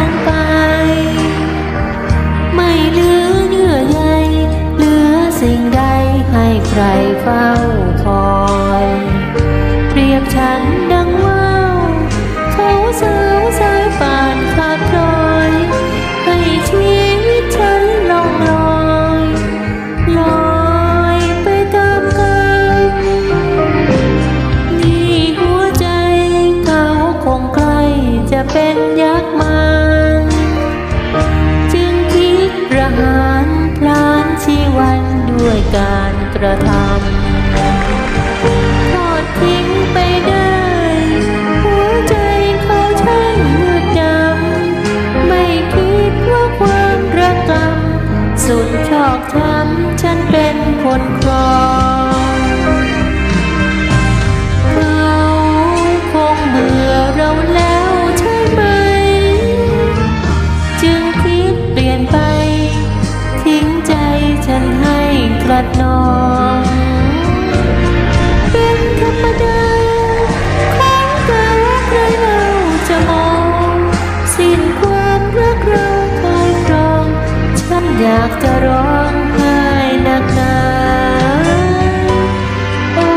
างไป ไม่เหลือเยื่อใยเหลือสิ่งใดให้ใครเฝ้าคอยเปรียบฉันดังว่าวเขาสาวสายป่านขาดรอย ให้ชีวิตฉันลองลอยลอยไปตามกายมีหัวใจเขาคงใกล้จะเป็นยักษ์มา ระทำทอดทิ้งไปได้ หัวใจเขาช่างมืดดำ ไม่คิดว่าความระกำสุดชอกช้ำฉันเป็นคนครองเขาคงเบื่อเราแล้วใช่ไหม จึงคิดเปลี่ยนไป ทิ้งใจฉันให้กลัดน อยากจะร้องไห้นักหนาโอ้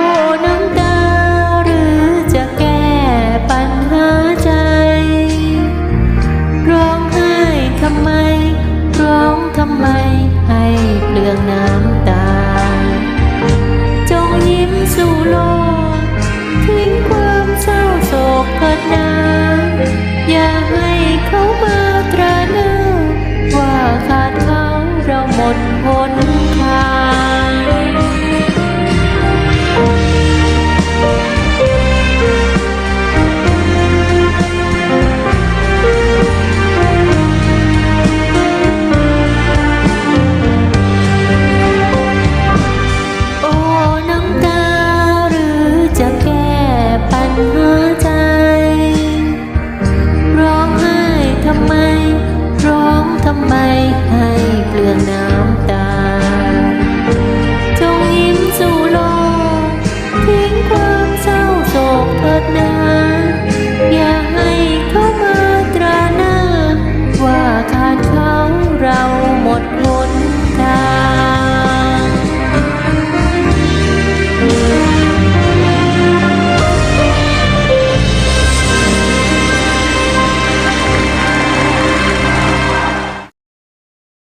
น้ำตาหรือจะแก้ปัญหาใจ ร้องไห้ทำไม ร้องทำไมให้เปลืองน้ำ พ้น